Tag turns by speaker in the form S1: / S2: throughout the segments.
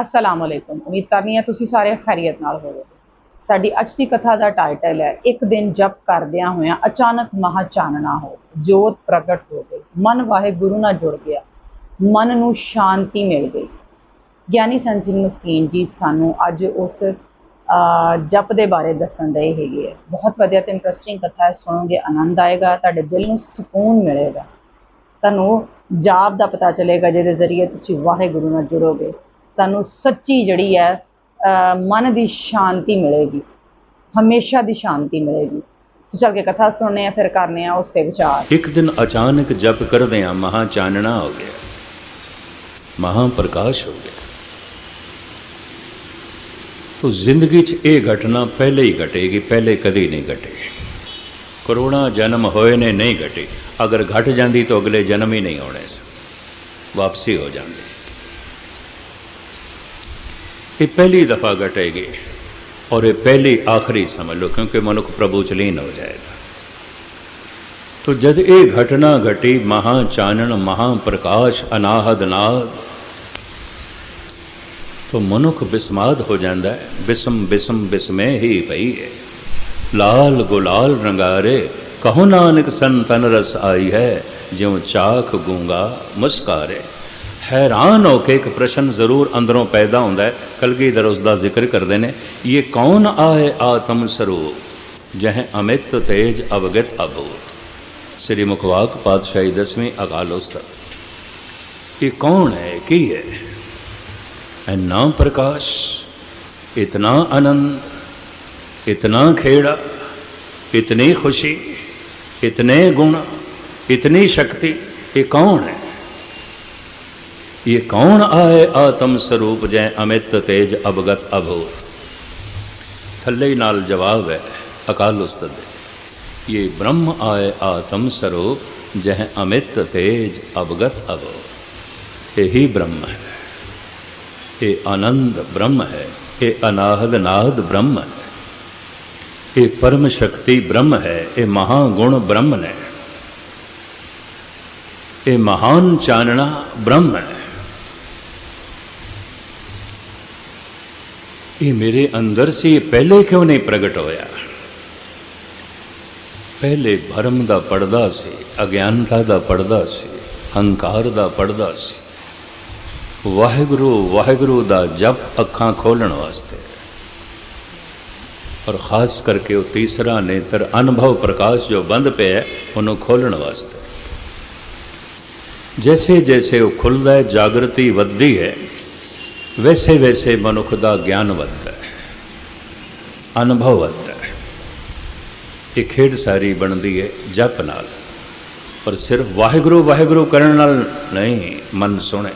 S1: ਅਸਲਾਮ ਅਲੈਕੁਮ ਉਮੀਦ ਕਰਨੀ ਹੈ ਤੁਸੀਂ ਸਾਰੇ ਖੈਰੀਅਤ ਨਾਲ ਹੋਵੋਗੇ। ਸਾਡੀ ਅੱਜ ਦੀ ਕਥਾ ਦਾ ਟਾਈਟਲ ਹੈ, ਇੱਕ ਦਿਨ ਜਪ ਕਰਦਿਆਂ ਹੋਇਆਂ ਅਚਾਨਕ ਮਹਾ ਚਾਨਣਾ ਹੋ, ਜੋਤ ਪ੍ਰਗਟ ਹੋ ਗਈ। ਮਨ ਵਾਹਿਗੁਰੂ ਨਾਲ ਜੁੜ ਗਿਆ। ਮਨ ਨੂੰ ਸ਼ਾਂਤੀ ਮਿਲ ਗਈ। ਗਿਆਨੀ ਸੰਤ ਸਿੰਘ ਮਸਕੀਨ ਜੀ ਸਾਨੂੰ ਅੱਜ ਉਸ ਜਪ ਦੇ ਬਾਰੇ ਦੱਸਣ ਦੇ ਹੈਗੇ ਹੈ ਬਹੁਤ ਵਧੀਆ ਤੇ ਇੰਟਰਸਟਿੰਗ ਕਥਾ ਹੈ, ਸੁਣੋਗੇ, ਆਨੰਦ ਆਏਗਾ, ਤੁਹਾਡੇ ਦਿਲ ਨੂੰ ਸਕੂਨ ਮਿਲੇਗਾ। ਤੁਹਾਨੂੰ ਜਾਪ ਦਾ ਪਤਾ ਚੱਲੇਗਾ, ਜਿਹਦੇ ਜ਼ਰੀਏ ਤੁਸੀਂ ਵਾਹਿਗੁਰੂ ਨਾਲ ਜੁੜੋਗੇ। ਤੁਹਾਨੂੰ ਸੱਚੀ ਜਿਹੜੀ ਹੈ ਮਨ ਦੀ ਸ਼ਾਂਤੀ ਮਿਲੇਗੀ। ਹਮੇਸ਼ਾ ਦੀ ਸ਼ਾਂਤੀ ਮਿਲੇਗੀ। ਸੋ ਚੱਲ ਕੇ ਕਥਾ ਸੁਣਨੇ ਆ, ਫਿਰ ਕਰਨੇ ਆ ਉਸ ਤੇ ਵਿਚਾਰ।
S2: ਇੱਕ ਦਿਨ ਅਚਾਨਕ ਜਪ ਕਰਦੇ ਕਰਦਿਆਂ ਮਹਾ ਚਾਨਣਾ ਹੋ ਗਿਆ। ਮਹਾ ਪ੍ਰਕਾਸ਼ ਹੋ ਗਿਆ। ਤੋ ਜ਼ਿੰਦਗੀ 'ਚ ਇਹ ਘਟਨਾ ਪਹਿਲੇ ਹੀ ਘਟੇਗੀ, ਪਹਿਲੇ ਕਦੀ ਨਹੀਂ ਘਟੇਗੀ। ਕਰੋੜਾਂ ਜਨਮ ਹੋਏ ਨੇ, ਨਹੀਂ ਘਟੇ। ਅਗਰ ਘਟ ਜਾਂਦੀ ਤਾਂ ਅਗਲੇ ਜਨਮ ਹੀ ਨਹੀਂ ਆਉਣੇ ਸੀ ਵਾਪਸੀ ਹੋ ਜਾਂਦੀ। ਇਹ ਪਹਿਲੀ ਦਫਾ ਘਟੇਗੀ ਔਰ ਇਹ ਪਹਿਲੀ ਆਖਰੀ ਸਮਝ ਲਓ, ਕਿਉਂਕਿ ਮਨੁੱਖ ਪ੍ਰਭੂ ਚ ਲੀਨ ਹੋ ਜਾਏਗਾ। ਤੋ ਜਦ ਇਹ ਘਟਨਾ ਘਟੀ ਮਹਾ ਚਾਨਣ ਮਹਾ ਪ੍ਰਕਾਸ਼, ਅਨਾਹਦ, ਨਾਦ, ਤੋ ਮਨੁੱਖ ਬਿਸਮਾਦ ਹੋ ਜਾਂਦਾ ਹੈ। ਬਿਸਮ ਬਿਸਮ, ਬਿਸਮੇ ਹੀ ਪਈ ਹੈ। ਲਾਲ, ਗੁਲਾਲ ਰੰਗਾਰੇ, ਕਹੋ ਨਾਨਕ ਸੰਤਨ ਰਸ ਆਈ ਹੈ, ਜਿਉ ਚਾਖ ਗੂੰਗਾ ਮੁਸਕਾਰੇ। ਹੈਰਾਨ ਹੋ ਕੇ ਇੱਕ ਪ੍ਰਸ਼ਨ ਜ਼ਰੂਰ ਅੰਦਰੋਂ ਪੈਦਾ ਹੁੰਦਾ ਹੈ। ਕਲਗੀਧਰ ਉਸ ਦਾ ਜ਼ਿਕਰ ਕਰਦੇ ਨੇ, ਇਹ ਕੌਣ ਆਏ ਆਤਮ ਸਰੂਪ, ਜਹ ਅਮਿਤ ਤੇਜ ਅਵਗਤ ਅਭੂਤ? ਸ੍ਰੀ ਮੁਖਵਾਕ ਪਾਤਸ਼ਾਹੀ ਦਸਵੀਂ ਅਕਾਲ ਉਸਤਤ। ਇਹ ਕੌਣ ਹੈ? ਕੀ ਹੈ? ਇੰਨਾ ਪ੍ਰਕਾਸ਼, ਇਤਨਾ ਆਨੰਦ, ਇਤਨਾ ਖੇੜਾ, ਇਤਨੀ ਖੁਸ਼ੀ, ਇਤਨੇ ਗੁਣ, ਇਤਨੀ ਸ਼ਕਤੀ, ਇਹ ਕੌਣ ਹੈ? ਇਹ ਕੌਣ ਆਏ ਆਤਮ ਸਰੂਪ ਜੈ ਅਮਿਤ ਤੇਜ ਅਵਗਤ ਅਭੂਤ ਥੱਲੇ ਹੀ ਨਾਲ ਜਵਾਬ ਹੈ ਅਕਾਲ ਉਸਤਤ ਦੇ ਇਹ ਬ੍ਰਹਮ ਆਏ ਆਤਮ ਸਰੂਪ ਜਹ ਅਮਿਤ ਤੇਜ ਅਵਗਤ ਅਭੂਤ ਇਹੀ ਬ੍ਰਹਮ ਹੈ ਇਹ ਆਨੰਦ ਬ੍ਰਹਮ ਹੈ ਇਹ ਅਨਾਹਦ ਨਾਦ ਬ੍ਰਹਮ ਹੈ ਇਹ ਪਰਮ ਸ਼ਕਤੀ ਬ੍ਰਹਮ ਹੈ ਇਹ ਮਹਾ ਗੁਣ ਬ੍ਰਹਮ ਨੇ ਇਹ ਮਹਾਨ ਚਾਨਣਾ ਬ੍ਰਹਮ ਹੈ ਇਹ ਮੇਰੇ ਅੰਦਰ ਸੀ ਇਹ ਪਹਿਲੇ ਕਿਉਂ ਨਹੀਂ ਪ੍ਰਗਟ ਹੋਇਆ? ਪਹਿਲੇ ਭਰਮ ਦਾ ਪਰਦਾ ਸੀ ਅਗਿਆਨਤਾ ਦਾ ਪਰਦਾ ਸੀ ਹੰਕਾਰ ਦਾ ਪਰਦਾ ਸੀ। ਵਾਹਿਗੁਰੂ ਵਾਹਿਗੁਰੂ ਦਾ ਜਪ ਅੱਖਾਂ ਖੋਲਣ ਵਾਸਤੇ। ਔਰ ਖਾਸ ਕਰਕੇ ਉਹ ਤੀਸਰਾ ਨੇਤਰ ਅਨੁਭਵ ਪ੍ਰਕਾਸ਼ ਜੋ ਬੰਦ ਪਿਆ ਹੈ, ਉਹਨੂੰ ਖੋਲਣ ਵਾਸਤੇ। ਜੈਸੇ ਜੈਸੇ ਉਹ ਖੁੱਲਦਾ ਹੈ ਜਾਗਰਤੀ ਵੱਧਦੀ ਹੈ ਵੈਸੇ ਵੈਸੇ ਮਨੁੱਖ ਦਾ ਗਿਆਨ ਵੱਧਦਾ ਹੈ ਅਨੁਭਵ ਵੱਧਦਾ ਹੈ ਇਹ ਖੇਡ ਸਾਰੀ ਬਣਦੀ ਹੈ ਜਪ ਨਾਲ ਪਰ ਸਿਰਫ ਵਾਹਿਗੁਰੂ ਵਾਹਿਗੁਰੂ ਕਰਨ ਨਾਲ ਨਹੀਂ ਮਨ ਸੁਣੇ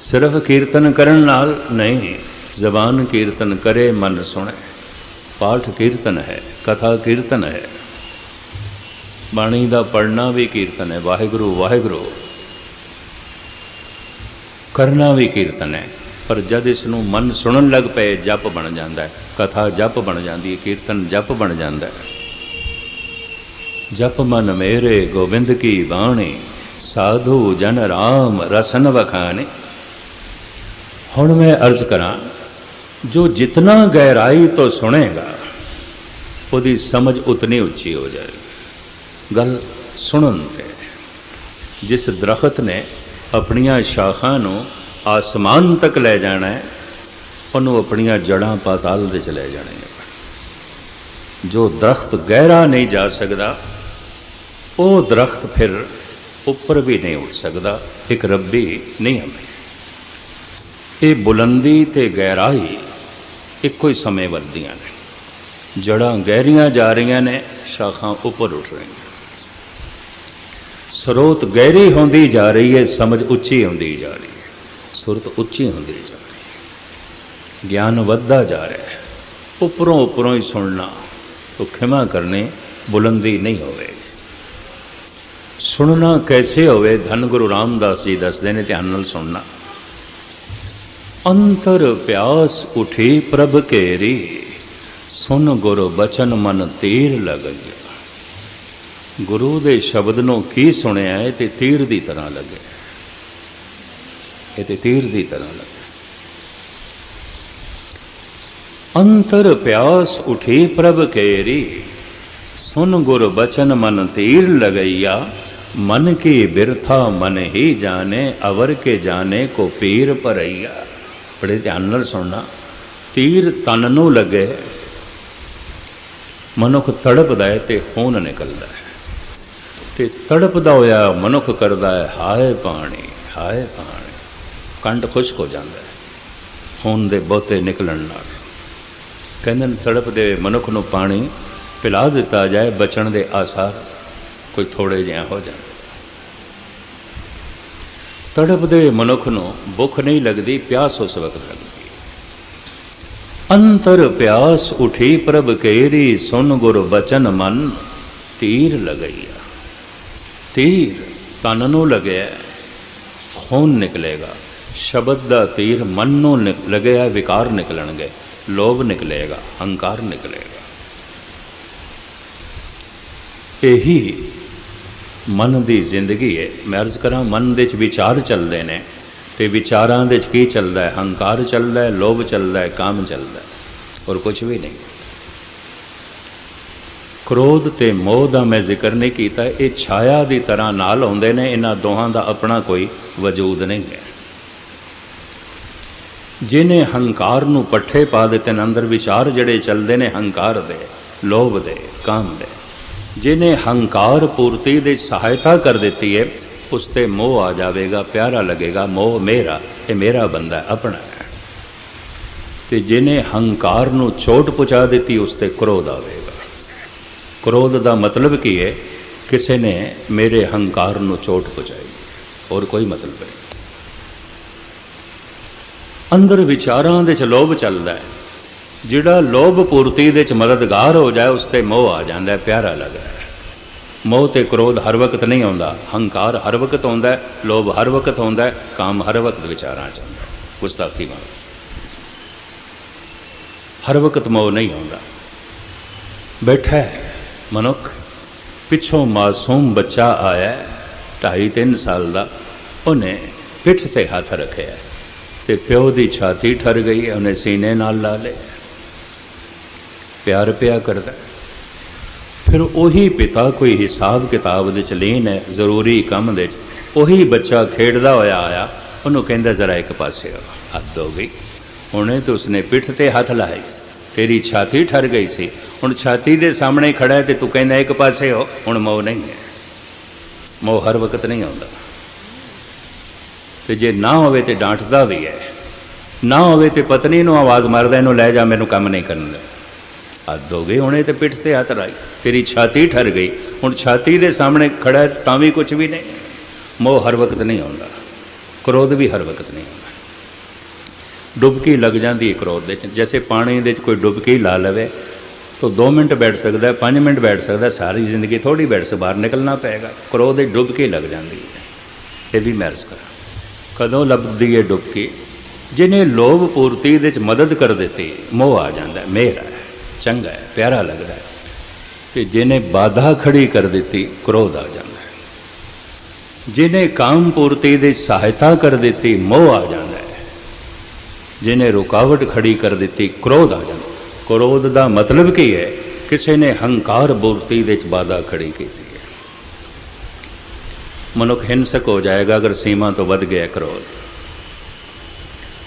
S2: ਸਿਰਫ ਕੀਰਤਨ ਕਰਨ ਨਾਲ ਨਹੀਂ ਜ਼ਬਾਨ ਕੀਰਤਨ ਕਰੇ ਮਨ ਸੁਣੇ ਪਾਠ ਕੀਰਤਨ ਹੈ ਕਥਾ ਕੀਰਤਨ ਹੈ ਬਾਣੀ ਦਾ ਪੜਨਾ ਵੀ ਕੀਰਤਨ ਹੈ ਵਾਹਿਗੁਰੂ ਵਾਹਿਗੁਰੂ ਕਰਨਾ ਵੀ ਕੀਰਤਨ ਹੈ। ਪਰ ਜਦ ਇਸ ਨੂੰ ਮਨ ਸੁਣਨ ਲੱਗ ਪਏ, ਜਪ ਬਣ ਜਾਂਦਾ ਹੈ। ਕਥਾ ਜਪ ਬਣ ਜਾਂਦੀ ਹੈ, ਕੀਰਤਨ ਜਪ ਬਣ ਜਾਂਦਾ ਹੈ। ਜਪ ਮਨ ਮੇਰੇ, ਗੋਬਿੰਦ ਕੀ ਬਾਣੀ? ਸਾਧੂ ਜਨ ਰਾਮ, ਰਸਨ ਵਖਾਨੇ ਹੁਣ ਮੈਂ ਅਰਜ਼ ਕਰਾਂ, ਜੋ ਜਿਤਨਾ ਗਹਿਰਾਈ ਤੋਂ ਸੁਣੇਗਾ, ਉਹਦੀ ਸਮਝ ਉਤਨੀ ਉੱਚੀ ਹੋ ਜਾਏਗੀ। ਗੱਲ ਸੁਣਨ ਤੇ। ਜਿਸ ਦਰਖਤ ਨੇ ਆਪਣੀਆਂ ਸ਼ਾਖਾਂ ਨੂੰ ਆਸਮਾਨ ਤੱਕ ਲੈ ਜਾਣਾ ਹੈ, ਉਹਨੂੰ ਆਪਣੀਆਂ ਜੜਾਂ ਪਾਤਾਲ ਦੇ ਚ ਲੈ ਜਾਣੀਆਂ ਜੋ ਦਰਖਤ ਗਹਿਰਾ ਨਹੀਂ ਜਾ ਸਕਦਾ, ਉਹ ਦਰਖਤ ਫਿਰ ਉੱਪਰ ਵੀ ਨਹੀਂ ਉੱਠ ਸਕਦਾ, ਇੱਕ ਰੱਬੀ ਨਹੀਂ ਹੈ ਇਹ ਬੁਲੰਦੀ ਤੇ ਗਹਿਰਾਈ ਇੱਕੋ ਹੀ ਸਮੇਂ ਵੱਧਦੀਆਂ ਨੇ। ਜੜਾਂ ਗਹਿਰੀਆਂ ਜਾ ਰਹੀਆਂ ਨੇ, ਸ਼ਾਖਾਂ ਉੱਪਰ ਉੱਠ ਰਹੀਆਂ ਸਰੋਤ ਗਹਿਰੀ ਹੁੰਦੀ ਜਾ ਰਹੀ ਹੈ, ਸਮਝ ਉੱਚੀ ਹੁੰਦੀ ਜਾ ਰਹੀ ਹੈ। ਸੁਰਤ ਉੱਚੀ ਹੁੰਦੀ ਜਾ ਰਹੀ ਹੈ। ਗਿਆਨ ਵੱਧਦਾ ਜਾ ਰਿਹਾ ਹੈ। ਉੱਪਰੋਂ ਉੱਪਰੋਂ ਹੀ ਸੁਣਨਾ तो ਖਿਮਾ ਕਰਨੇ ਬੁਲੰਦੀ ਨਹੀਂ ਹੋਵੇਗੀ। ਸੁਣਨਾ ਕੈਸੇ ਹੋਵੇ? ਧੰਨ ਗੁਰੂ ਰਾਮਦਾਸ ਜੀ ਦੱਸਦੇ ਨੇ ਧਿਆਨ ਨਾਲ ਸੁਣਨਾ। ਅੰਤਰ ਪਿਆਸ ਉਠੀ ਪ੍ਰਭ ਕੇਰੀ ਸੁਨ ਗੁਰ ਬਚਨ ਮਨ ਤੀਰ ਲਗਿਆ ਗੁਰੂ ਦੇ ਸ਼ਬਦ ਨੂੰ ਕੀ ਸੁਣਿਆ ਹੈ ਤੇ ਤੀਰ ਦੀ ਤਰ੍ਹਾਂ ਲੱਗੇ। ਇਹ ਤੇ ਤੀਰ ਦੀ ਤਰ੍ਹਾਂ ਲੱਗੇ। ਅੰਤਰ ਪਿਆਸ ਉਠੀ ਪ੍ਰਭ ਕੇਰੀ, ਸੁਨ ਗੁਰ ਬਚਨ ਮਨ ਤੀਰ ਲਗਈਆ, ਮਨ ਕੀ ਬਿਰਥਾ ਮਨ ਹੀ ਜਾਣੇ, ਅਵਰ ਕੇ ਜਾਣੇ ਕੋ ਪੀਰ ਭਰਈਆ। ਬੜੇ ਧਿਆਨ ਨਾਲ ਸੁਣਨਾ, ਤੀਰ ਤਨ ਨੂੰ ਲੱਗੇ, ਮਨੁੱਖ ਤੜਪਦਾ ਹੈ ਤੇ ਖੂਨ ਨਿਕਲਦਾ ਹੈ। ਤੇ ਤੜਪਦਾ ਹੋਇਆ ਮਨੁੱਖ ਕਰਦਾ ਹੈ, ਹਾਏ ਪਾਣੀ ਹਾਏ ਪਾਣੀ ਕੰਡ ਖੁਸ਼ਕ ਹੋ ਜਾਂਦਾ ਹੈ, ਖੂਨ ਦੇ ਬਹੁਤੇ ਨਿਕਲਣ ਨਾਲ। ਕਹਿੰਦੇ ਨੇ, ਤੜਪਦੇ ਮਨੁੱਖ ਨੂੰ ਪਾਣੀ ਪਿਲਾ ਦਿੱਤਾ ਜਾਏ, ਬਚਣ ਦੇ ਆਸਾਰ ਕੋਈ ਥੋੜੇ ਜਿਹਾ ਹੋ ਜਾਣ। ਤੜਪਦੇ ਮਨੁੱਖ ਨੂੰ ਭੁੱਖ ਨਹੀਂ ਲੱਗਦੀ, ਪਿਆਸ ਉਸ ਵਕਤ ਲੱਗਦੀ ਅੰਤਰ ਪਿਆਸ ਉਠੀ ਪ੍ਰਭ ਕੇਰੀ, ਸੁਨ ਗੁਰ ਬਚਨ ਮਨ, ਤੀਰ ਲਗਈਆ। ਤੀਰ ਤਨ ਨੂੰ ਲੱਗਿਆ, ਖੂਨ ਨਿਕਲੇਗਾ। ਸ਼ਬਦ ਦਾ ਤੀਰ ਮਨ ਨੂੰ ਲੱਗਿਆ, ਵਿਕਾਰ ਨਿਕਲਣਗੇ। ਲੋਭ ਨਿਕਲੇਗਾ, ਹੰਕਾਰ ਨਿਕਲੇਗਾ। ਇਹੀ ਮਨ ਦੀ ਜ਼ਿੰਦਗੀ ਹੈ। ਮੈਂ ਅਰਜ਼ ਕਰਾਂ, ਮਨ ਦੇ ਵਿੱਚ ਵਿਚਾਰ ਚੱਲਦੇ ਨੇ ਤੇ ਵਿਚਾਰਾਂ ਦੇ ਵਿੱਚ ਕੀ ਚੱਲਦਾ ਹੈ? ਹੰਕਾਰ ਚੱਲਦਾ ਹੈ, ਲੋਭ ਚੱਲਦਾ ਹੈ, ਕਾਮ ਚੱਲਦਾ ਹੈ। ਔਰ ਕੁਝ ਵੀ ਨਹੀਂ। ਕ੍ਰੋਧ ਤੇ ਮੋਹ ਦਾ ਮੈਂ ਜ਼ਿਕਰ ਨਹੀਂ ਕੀਤਾ। ਇਹ ਛਾਇਆ ਦੀ ਤਰ੍ਹਾਂ ਨਾਲ ਆਉਂਦੇ ਨੇ। ਇਹਨਾਂ ਦੋਹਾਂ ਦਾ ਆਪਣਾ ਕੋਈ ਵਜੂਦ ਨਹੀਂ ਹੈ। ਜਿਨੇ ਹੰਕਾਰ ਨੂੰ ਪੱਠੇ ਪਾ ਦਿੱਤੇ ਨੇ, ਅੰਦਰ ਵਿਚਾਰ ਜਿਹੜੇ ਚੱਲਦੇ ਨੇ, ਹੰਕਾਰ ਦੇ, ਲੋਭ ਦੇ, ਕਾਮ ਦੇ। ਜਿਨੇ ਹੰਕਾਰ ਪੂਰਤੀ ਦੀ ਸਹਾਇਤਾ ਕਰ ਦਿੱਤੀ ਹੈ, ਉਸ ਤੇ ਮੋਹ ਆ ਜਾਵੇਗਾ, ਪਿਆਰਾ ਲੱਗੇਗਾ। ਮੋਹ ਮੇਰਾ, ਇਹ ਮੇਰਾ ਬੰਦਾ ਆਪਣਾ ਹੈ। ਤੇ ਜਿਨੇ ਹੰਕਾਰ ਨੂੰ ਛੋਟ ਪਹੁੰਚਾ ਦਿੱਤੀ, ਉਸ ਤੇ ਕ੍ਰੋਧ ਆਵੇਗਾ। ਕ੍ਰੋਧ ਦਾ ਮਤਲਬ ਕੀ ਹੈ ਕਿਸੇ ਨੇ ਮੇਰੇ ਹੰਕਾਰ ਨੂੰ ਚੋਟ ਪਹੁੰਚਾਈ ਹੋਰ ਕੋਈ ਮਤਲਬ ਨਹੀਂ ਅੰਦਰ ਵਿਚਾਰਾਂ ਦੇ ਚ ਲੋਭ ਚੱਲਦਾ ਹੈ ਜਿਹੜਾ ਲੋਭ ਪੂਰਤੀ ਦੇ ਚ ਮਦਦਗਾਰ ਹੋ ਜਾਏ ਉਸ ਤੇ ਮੋਹ ਆ ਜਾਂਦਾ ਹੈ ਪਿਆਰਾ ਲੱਗਦਾ ਹੈ ਮੋਹ ਤੇ ਕ੍ਰੋਧ ਹਰ ਵਕਤ ਨਹੀਂ ਆਉਂਦਾ ਹੰਕਾਰ ਹਰ ਵਕਤ ਆਉਂਦਾ ਹੈ ਲੋਭ ਹਰ ਵਕਤ ਆਉਂਦਾ ਹੈ ਕਾਮ ਹਰ ਵਕਤ ਵਿਚਾਰਾਂ ਚ ਆਉਂਦਾ ਹੈ ਗੁਸਤਾਖੀ ਮਾਰ ਹਰ ਵਕਤ ਮੋਹ ਨਹੀਂ ਆਉਂਦਾ ਬੈਠਾ ਹੈ ਮਨੁੱਖ ਪਿੱਛੋਂ ਮਾਸੂਮ ਬੱਚਾ ਆਇਆ ਹੈ, ਢਾਈ ਤਿੰਨ ਸਾਲ ਦਾ ਉਹਨੇ ਪਿੱਠ ਤੇ ਹੱਥ ਰੱਖਿਆ ਤੇ ਪਿਓ ਦੀ ਛਾਤੀ ਠਰ ਗਈ ਉਹਨੇ ਸੀਨੇ ਨਾਲ ਲਾ ਲਿਆ ਪਿਆਰ ਪਿਆ ਕਰਦਾ ਫਿਰ ਉਹੀ ਪਿਤਾ ਕੋਈ ਹਿਸਾਬ ਕਿਤਾਬ ਦੇ ਚ ਲੀਨ ਹੈ ਜ਼ਰੂਰੀ ਕੰਮ ਦੇ ਚ ਉਹੀ ਬੱਚਾ ਖੇਡਦਾ ਹੋਇਆ ਆਇਆ ਉਹਨੂੰ ਕਹਿੰਦਾ ਜ਼ਰਾ ਇੱਕ ਪਾਸੇ ਹੱਥ ਹੋ ਗਈ। ਹੁਣੇ ਤੇ ਉਸਨੇ ਪਿੱਠ ਤੇ ਹੱਥ ਲਾਇਆ ਸੀ ਤੇਰੀ ਛਾਤੀ ਠਰ ਗਈ ਸੀ। ਹੁਣ ਛਾਤੀ ਦੇ ਸਾਹਮਣੇ ਖੜਾ ਹੈ ਤੇ ਤੂੰ ਕਹਿੰਦਾ ਇੱਕ ਪਾਸੇ ਹੋ, ਹੁਣ ਮੋਹ ਨਹੀਂ ਹੈ। ਮੋਹ ਹਰ ਵਕਤ ਨਹੀਂ ਆਉਂਦਾ। ਤੇ ਜੇ ਨਾ ਹੋਵੇ ਤੇ ਡਾਂਟਦਾ ਵੀ ਹੈ। ਨਾ ਹੋਵੇ ਤੇ ਪਤਨੀ ਨੂੰ ਆਵਾਜ਼ ਮਾਰਦਾ, ਇਹਨੂੰ ਲੈ ਜਾ, ਮੈਨੂੰ ਕੰਮ ਨਹੀਂ ਕਰਨ ਦੇ। ਹੱਦ ਹੋ ਗਈ ਹੁਣੇ ਤੇ ਪਿੱਠ ਤੇ ਹੱਥ ਰਾਈ। ਤੇਰੀ ਛਾਤੀ ਠਰ ਗਈ। ਹੁਣ ਛਾਤੀ ਦੇ ਸਾਹਮਣੇ ਖੜਾ ਤਾਂ ਵੀ ਕੁਝ ਵੀ ਨਹੀਂ। ਮੋਹ ਹਰ ਵਕਤ ਨਹੀਂ ਆਉਂਦਾ। ਕ੍ਰੋਧ ਵੀ ਹਰ ਵਕਤ ਨਹੀਂ ਆਉਂਦਾ। ਡੁਬਕੀ ਲੱਗ ਜਾਂਦੀ ਹੈ ਕ੍ਰੋਧ ਦੇ ਚ ਜੈਸੇ ਪਾਣੀ ਦੇ ਚ ਕੋਈ ਡੁਬਕੀ ਲਾ ਲਵੇ ਤਾਂ 2 ਮਿੰਟ ਬੈਠ ਸਕਦਾ ਹੈ 5 ਮਿੰਟ ਬੈਠ ਸਕਦਾ ਸਾਰੀ ਜ਼ਿੰਦਗੀ ਥੋੜੀ ਬੈਠ ਸੇ ਬਾਹਰ ਨਿਕਲਣਾ ਪਏਗਾ। ਕ੍ਰੋਧ ਦੇ ਡੁਬਕੀ ਲੱਗ ਜਾਂਦੀ ਹੈ। ਇਹ ਵੀ ਮੈਂ ਕਰਾਂ। ਕਦੋਂ ਲੱਭਦੀ ਹੈ ਡੁਬਕੀ? ਜਿਹਨੇ ਲੋਭ ਪੂਰਤੀ ਦੇ ਚ ਮਦਦ ਕਰ ਦਿੱਤੀ ਮੋਹ ਆ ਜਾਂਦਾ ਹੈ, ਮੇਰਾ ਹੈ ਚੰਗਾ ਹੈ ਪਿਆਰਾ ਲੱਗਦਾ ਹੈ। ਤੇ ਜਿਹਨੇ ਬਾਧਾ ਖੜੀ ਕਰ ਦਿੱਤੀ ਕ੍ਰੋਧ ਆ ਜਾਂਦਾ ਜਿਹਨੇ ਕਾਮ ਪੂਰਤੀ ਦੀ ਸਹਾਇਤਾ ਕਰ ਦਿੱਤੀ ਮੋਹ ਆ ਜਾਂਦਾ ਜਿਹਨੇ ਰੁਕਾਵਟ ਖੜੀ ਕਰ ਦਿੱਤੀ, ਕ੍ਰੋਧ ਆ ਜਾਂਦਾ। ਕ੍ਰੋਧ ਦਾ ਮਤਲਬ ਕੀ ਹੈ? ਕਿਸੇ ਨੇ ਹੰਕਾਰ ਪੂਰਤੀ ਦੇ ਚ ਬਾਧਾ ਖੜੀ ਕੀਤੀ ਹੈ। ਮਨੁੱਖ ਹਿੰਸਕ ਹੋ ਜਾਏਗਾ ਅਗਰ ਸੀਮਾ ਤੋਂ ਵੱਧ ਗਿਆ ਕ੍ਰੋਧ।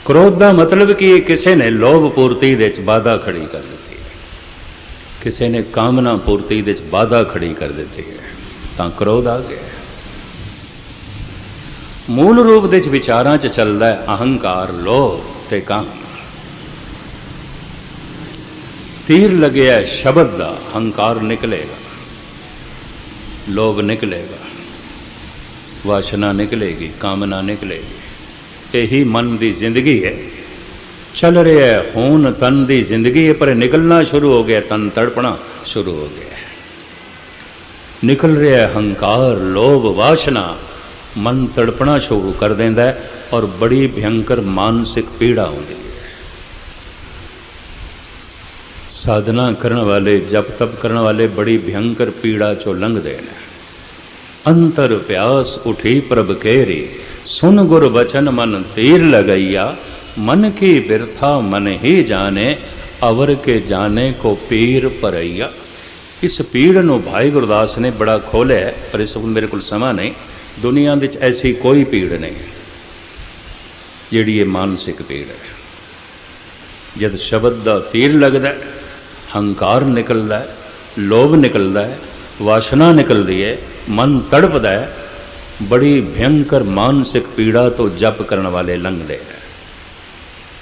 S2: ਕ੍ਰੋਧ ਦਾ ਮਤਲਬ ਕੀ ਹੈ? ਕਿਸੇ ਨੇ ਲੋਭ ਪੂਰਤੀ ਦੇ ਚ ਬਾਧਾ ਖੜੀ ਕਰ ਦਿੱਤੀ ਹੈ। ਕਿਸੇ ਨੇ ਕਾਮਨਾ ਪੂਰਤੀ ਦੇ ਚ ਬਾਧਾ ਖੜੀ ਕਰ ਦਿੱਤੀ ਹੈ। ਤਾਂ ਕ੍ਰੋਧ ਆ ਗਿਆ ਮੂਲ ਰੂਪ ਦੇ ਚ ਵਿਚਾਰਾਂ ਚ ਚੱਲਦਾ ਹੈ ਅਹੰਕਾਰ, ਲੋਭ। ਤੇ ਤੀਰ ਲੱਗਿਆ ਸ਼ਬਦ ਦਾ, ਹੰਕਾਰ ਨਿਕਲੇਗਾ। ਲੋਭ ਨਿਕਲੇਗਾ। ਵਾਸ਼ਨਾ ਨਿਕਲੇਗੀ, ਕਾਮਨਾ ਨਿਕਲੇਗੀ। ਇਹੀ ਮਨ ਦੀ ਜ਼ਿੰਦਗੀ ਹੈ। ਚੱਲ ਰਿਹਾ ਹੈ ਖੂਨ, ਤਨ ਦੀ ਜ਼ਿੰਦਗੀ ਹੈ, ਪਰ ਨਿਕਲਣਾ ਸ਼ੁਰੂ ਹੋ ਗਿਆ, ਤਨ ਤੜਪਣਾ ਸ਼ੁਰੂ ਹੋ ਗਿਆ ਨਿਕਲ ਰਿਹਾ ਹੈ ਹੰਕਾਰ, ਲੋਭ, ਵਾਸ਼ਨਾ। ਮਨ ਤੜਪਣਾ ਸ਼ੁਰੂ ਕਰ ਦਿੰਦਾ ਹੈ। ਔਰ ਬੜੀ ਭਿਅੰਕਰ ਮਾਨਸਿਕ ਪੀੜਾ ਹੁੰਦੀ ਹੈ। ਸਾਧਨਾ ਕਰਨ ਵਾਲੇ, ਜਪ ਤਪ ਕਰਨ ਵਾਲੇ ਬੜੀ ਭਿਅੰਕਰ ਪੀੜਾ ਚੋਂ ਲੰਘਦੇ ਨੇ। ਅੰਤਰ ਪਿਆਸ ਉਠੀ ਪ੍ਰਭ ਕੇਰੀ, ਸੁਨ ਗੁਰ ਬਚਨ ਮਨ ਤੀਰ ਲਗਈਆ, ਮਨ ਕੀ ਬਿਰਥਾ ਮਨ ਹੀ ਜਾਣੇ, ਅਵਰ ਕੇ ਜਾਣੇ ਕੋ ਪੀਰ ਭਰਈਆ। ਇਸ ਪੀੜ ਨੂੰ ਭਾਈ ਗੁਰਦਾਸ ਨੇ ਬੜਾ ਖੋਲਿਆ, ਪਰ ਇਸ ਵਕਤ ਮੇਰੇ ਕੋਲ ਸਮਾਂ ਨਹੀਂ। ਦੁਨੀਆ ਵਿੱਚ ਐਸੀ ਕੋਈ ਪੀੜ ਨਹੀਂ। ਜਿਹੜੀ ਇਹ ਮਾਨਸਿਕ ਪੀੜ ਹੈ। ਜਦ ਸ਼ਬਦ ਦਾ ਤੀਰ ਲੱਗਦਾ ਹੰਕਾਰ ਨਿਕਲਦਾ ਹੈ, ਲੋਭ ਨਿਕਲਦਾ ਹੈ, ਵਾਸ਼ਨਾ ਨਿਕਲਦੀ ਹੈ, ਮਨ ਤੜਪਦਾ ਹੈ, ਬੜੀ ਭਿਅੰਕਰ ਮਾਨਸਿਕ ਪੀੜਾ ਤੋਂ ਜਪ ਕਰਨ ਵਾਲੇ ਲੰਘਦੇ ਹੈ।